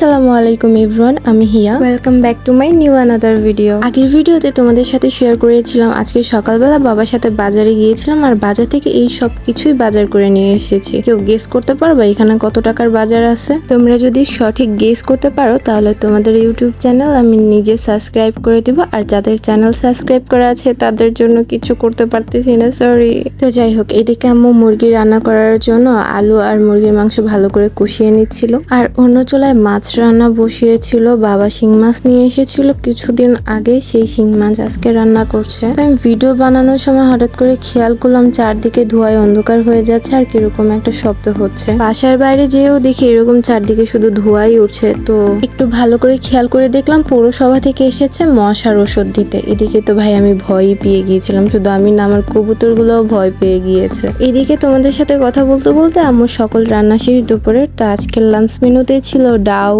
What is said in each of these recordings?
আসসালামু আলাইকুম এভরিওয়ান আমি Hiya. Welcome back to my new another video আগের ভিডিওতে তোমাদের সাথে শেয়ার করেছিলাম আজকে সকালবেলা বাবার সাথে বাজারে গিয়েছিলাম আর বাজার থেকে এই সব কিছুই বাজার করে নিয়ে এসেছি। কেউ গেস করতে পারবা এখানে কত টাকার বাজার আছে? তোমরা যদি সঠিক গেস করতে পারো তাহলে তোমাদের ইউটিউব চ্যানেল আমি নিজে সাবস্ক্রাইব করে দিব আর যাদের চ্যানেল সাবস্ক্রাইব করা আছে তাদের জন্য কিছু করতে পারতেছি না সরি তো যাই হোক এদিকে আম্মু মুরগি রান্না করার জন্য আলু আর মুরগির মাংস ভালো করে কষিয়ে নিচ্ছিল। আর অন্য চুলায় মাছ রান্না বসিয়েছিল, বাবা শিং মাছ নিয়ে এসেছিল। কিছুদিন আগে সেই শিং মাছ আজকে রান্না করছে। আমি ভিডিও বানানোর সময় হঠাৎ করে খেয়াল করলাম চারদিকে ধোঁয়ায় অন্ধকার হয়ে যাচ্ছে আর কীরকম একটা শব্দ হচ্ছে। বাসার বাইরে যেও দেখি এরকম চারদিকে শুধু ধোঁয়াই উঠছে। তো একটু ভালো করে খেয়াল করে দেখলাম পৌরসভা থেকে এসেছে মশার ওষুধ দিতে। এদিকে তো ভাই আমি ভয়ই পেয়ে গিয়েছিলাম। শুধু আমি না, আমার কবুতর গুলোও ভয় পেয়ে গিয়েছে। এদিকে তোমাদের সাথে কথা বলতে বলতে আমার সকল রান্না শেষ দুপুরের। তো আজকের লাঞ্চ মেনুতে ছিল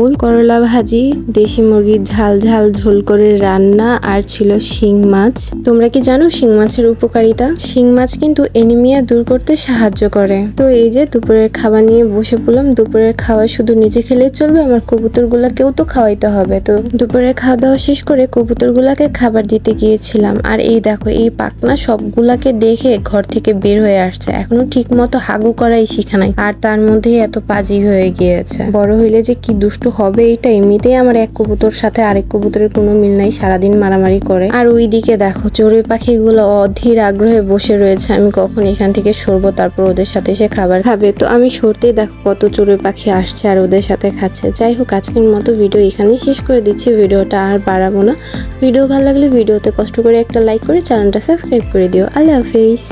ডাউল করলা ভাজি, দেশি মুরগির ঝাল ঝাল, ঝোল করে রান্না, আর ছিল শিং মাছ। তোমরা কি জানো শিং মাছের উপকারিতা? শিং মাছ কিন্তু এনিমিয়া দূর করতে সাহায্য করে। তো এই যে দুপুরের খাবার নিয়ে বসে পড়লাম, দুপুরের খাওয়া শুধু নিজে খেলে চলবে, আমার কবুতর গুলাকেও তো খাওয়াইতে হবে। তো দুপুরের খাওয়া দাওয়া শেষ করে কবুতর গুলাকে খাবার দিতে গিয়েছিলাম। আর এই দেখো, এই পাকনা সবগুলাকে দেখে ঘর থেকে বের হয়ে আসছে। এখনও ঠিক মতো হাগু করাই শিখা নাই। আর তার মধ্যেই এত পাজি হয়ে গিয়েছে। বড় হইলে যে কি দুষ্ট হবে, এটা এমনিতেই আমার এক কবুতর সাথে আরেক কবুতরের কোনো মিল নাই, সারাদিন মারামারি করে। আর ওইদিকে দেখো, চড়ুই পাখিগুলো অধীর আগ্রহে বসে রয়েছে, আমি কখন এখান থেকে সরবো, তারপর ওদের সাথে সে খাবার খাবে। তো আমি সরতেই দেখো কত চড়ুই পাখি আসছে আর ওদের সাথে খাচ্ছে। যাই হোক, আজকের মতো ভিডিও এখানেই শেষ করে দিচ্ছি, ভিডিওটা আর বাড়াবো না। ভিডিও ভালো লাগলে ভিডিওতে কষ্ট করে একটা লাইক করে চ্যানেলটা সাবস্ক্রাইব করে দিও। আল্লাহ হাফিজ।